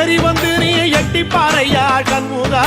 ஏறி வந்து நீ எட்டி பாறையா சண்முகா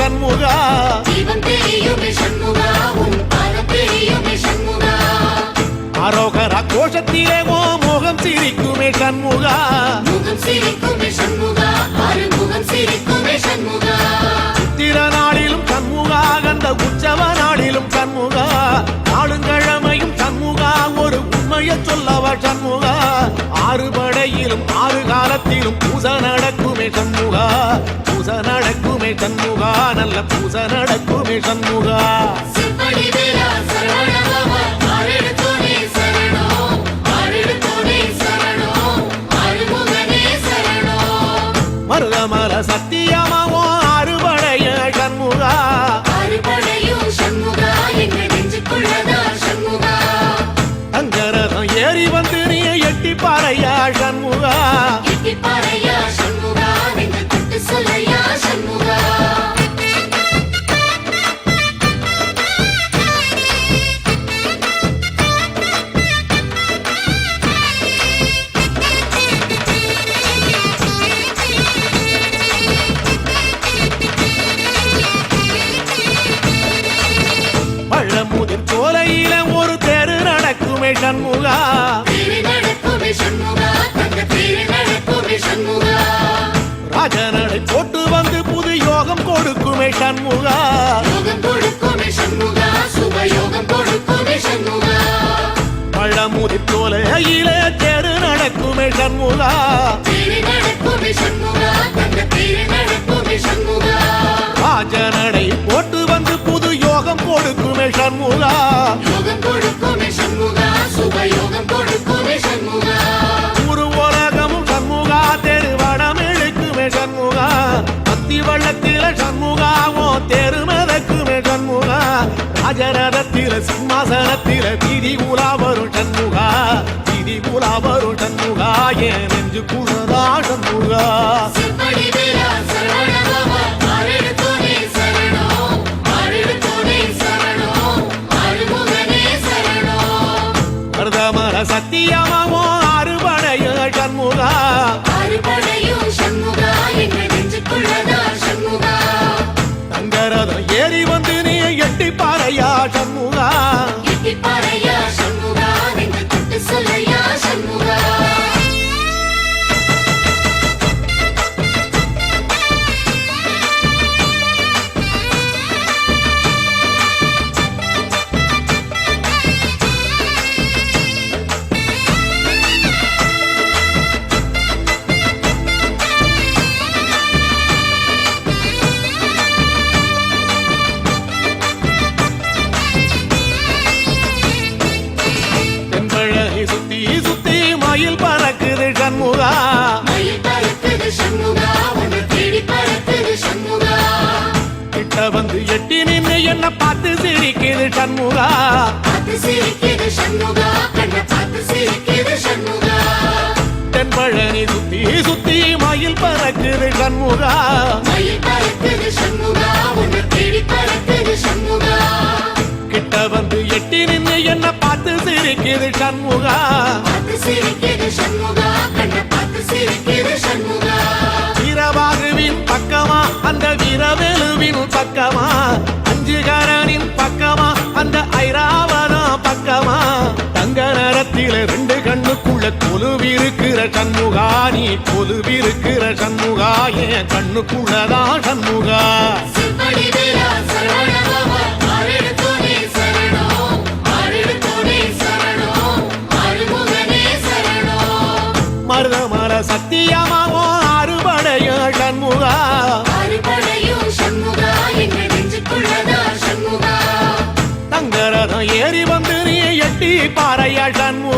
கண்முகா. தீபம் தெரியுமே சண்முகா உன் பாதம் தெரியுமே சண்முகா. அரோகரா கோஷத்திலே ஓ முகம் சிரிக்குமே கண்முகா முகம் சிரிக்குமே சண்முகா ஆறு முகம் சிரிக்குமே சண்முகா. சித்திர நாளிலும் கண்முகா கந்த உற்சவ நாளிலும் கண்முகா நாளுங்கிழமையும் கண்முகா ஒரு உண்மையை சொல்லவா சண்முகா. ஆறு படையிலும் ஆறு காலத்திலும் பூச நடக்குமே சண்முகா. பூச நடக்குமே சண்முகா நல்ல பூச நடக்குமே சண்முகா. மருதமர சத்தியமாவோ அறுபடைய சண்முகா. தங்கரதம் ஏறி வந்து நீ எட்டி பாறையா சண்முகா. சண்முகா. ராஜநடை போட்டு வந்து புது யோகம் கொடுக்குமே சண்முகா. பழமுதிர் சோலையில தெரு நடக்குமே சண்முகா. ராஜநடை போட்டு வந்து புது யோகம் கொடுக்குமே சண்முகா. யோகம் கொடுக்குமே சண்முகா சுபயோகம் கொடுக்குமே சண்முகா. ஒரு உலகமும் சண்முகா தெரு வடம் இழுக்குமே சண்முகா. அத்தி வள்ளத்தில சண்முகாவோ தெரு மிதக்குமே சண்முகா. ராஜரதத்தில சிம்மாசனத்தில வீதி உலா வரும் சண்முகா. வீதி உலா வரும் சண்முகா என் நெஞ்சு குளதா சண்முகா. மருதமர பார்த்து சிரிக்கிது சண்முகா. கண்ணை பார்த்து சிரிக்கிது சண்முகா. தென்பழனி சுத்தி சுத்தி மயில் பறக்குது சண்முகா. மயில் பறக்குது சண்முகா. உன்னை தேடி பறக்குது சண்முகா. கிட்ட வந்து எட்டி நின்று என்ன பார்த்து சிரிக்குது சண்முகா. பார்த்து சிரிக்குது சண்முகா. கண்ணை பார்த்து சிரிக்குது சண்முகா. வீரபாகுவின் பக்கமா அந்த வீரவேலுவின் பக்கமா. அஞ்சுகாரனின் பக்கமா அந்த ஐரா கண்ணுக்குயில ரெண்டு கண்ணுக்குள்ள கொலுவிருக்கிற சண்முகா நீ கொலுவிருக்கிற சண்முகா என் கண்ணுக்குள்ளதான் சண்முகா. மருதமர சத்தியமாவும் அறுபடையும் சண்முகா. தங்கரதம் ஏறி வந்து நீ எட்டி பாறையா சண்முகா.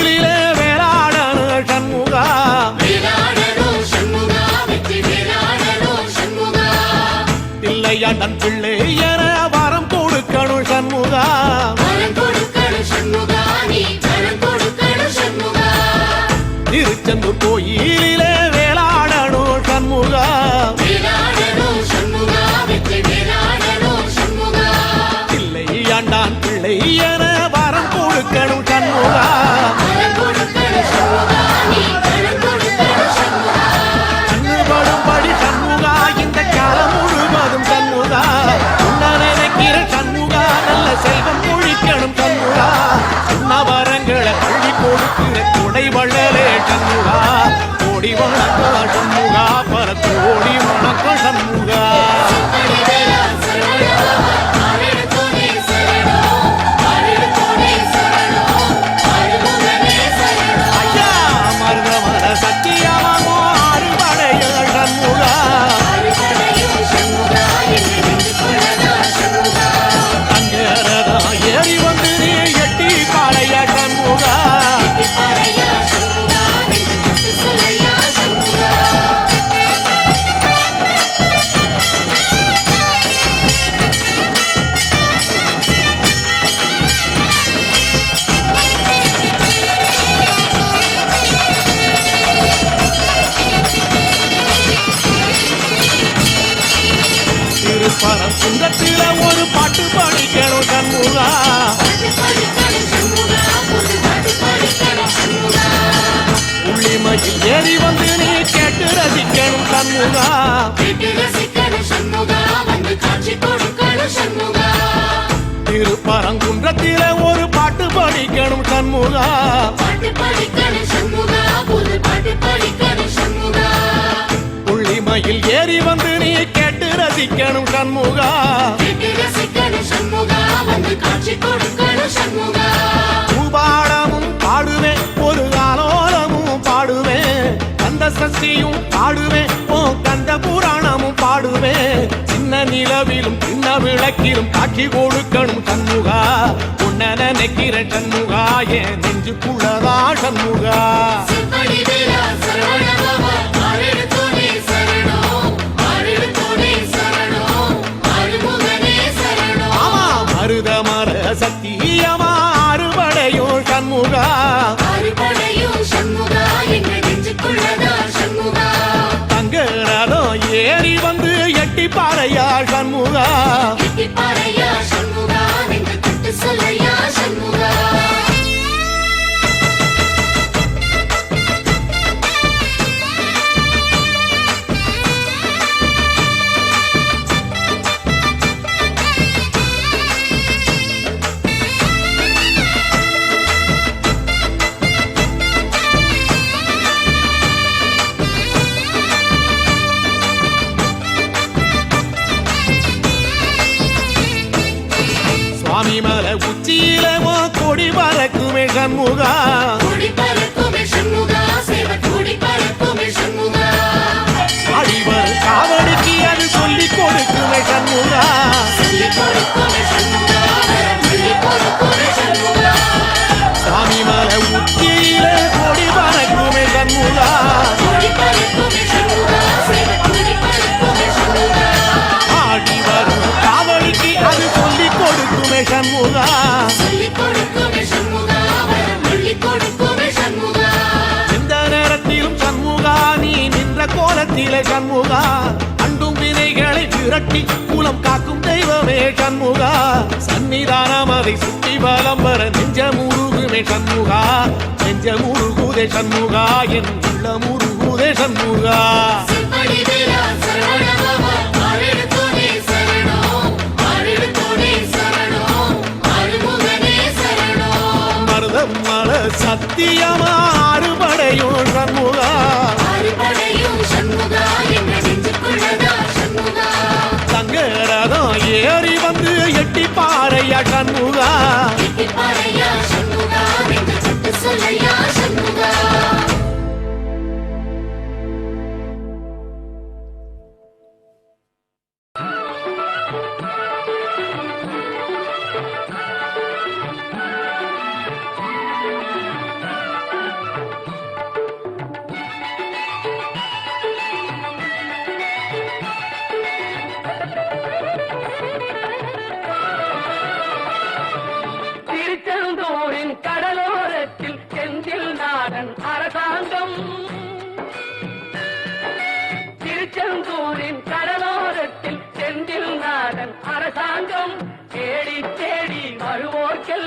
சண்முகா. உள்ளிமையில் ஏறி வந்து நீ கேட்டு ரசிக்கணும் சண்முகா. பூபாடமும் பாடுவேன் ஒரு ஆலோலமும் பாடுவேன். கந்த சஷ்டியும் பாடுவேன் ஓ பூ நிலவிலும் சின்ன விளக்கிலும் காட்சி கொடுக்கணும் சண்முகா. உன்ன நினைக்கிற சண்முகா என் நெஞ்சுக்குள்ளதா சண்முகா. சண்முகா சண்முகா அண்டும் வினைகளை விரட்டி குலம் காக்கும் தெய்வமே சண்முகா. சன்னிதானம் அதை சுற்றி பலம் வர நெஞ்ச முருகுமே சண்முகா நெஞ்ச முருகுதே சண்முகா. என் உள்ள முருகுதே சண்முகா செம்படி வீரா சரவணபவா தங்கரதம் ஏறி வந்து எட்டி பாறையா சண்முகா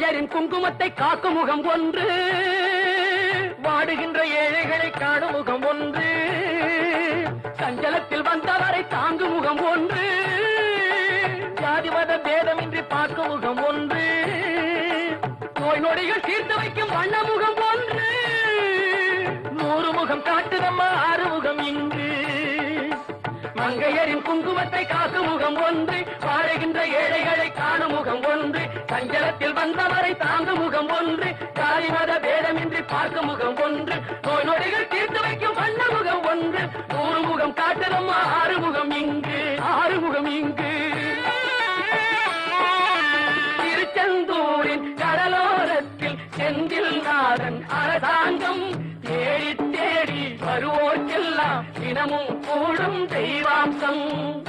மங்கையரின் குங்குமத்தை காக்கும் முகம் ஒன்று வாடுகின்ற ஏழைகளை காணும் முகம் ஒன்று சஞ்சலத்தில் வந்தவரை தாங்கும் முகம் ஒன்று ஜாதி மத பேதமின்றி பார்க்கும் முகம் ஒன்று நோய் நொடிகள் தீர்த்து வைக்கும் வண்ண மங்கையரின் குங்குமத்தை காசு முகம் ஒன்று வாழுகின்ற ஏழைகளை காணும் முகம் ஒன்று சஞ்சலத்தில் வந்தவரை தாங்கும் முகம் ஒன்று ஜாதி மத பேதமின்றி பார்க்கும் முகம் ஒன்று நோய் நொடிகள் தீர்த்து வைக்கும் வண்ண முகம் ஒன்று நூறு முகம் காட்டுதம்மா ஆறு முகம் இங்கு ஆறு முகம் இங்கு. திருச்செந்தூரின் கடலோரத்தில் செந்தில் நாதன் அரசாங்கம் தேடி தேடி வருவோர் தினமும் கூடும் தெய்வாம்சம்.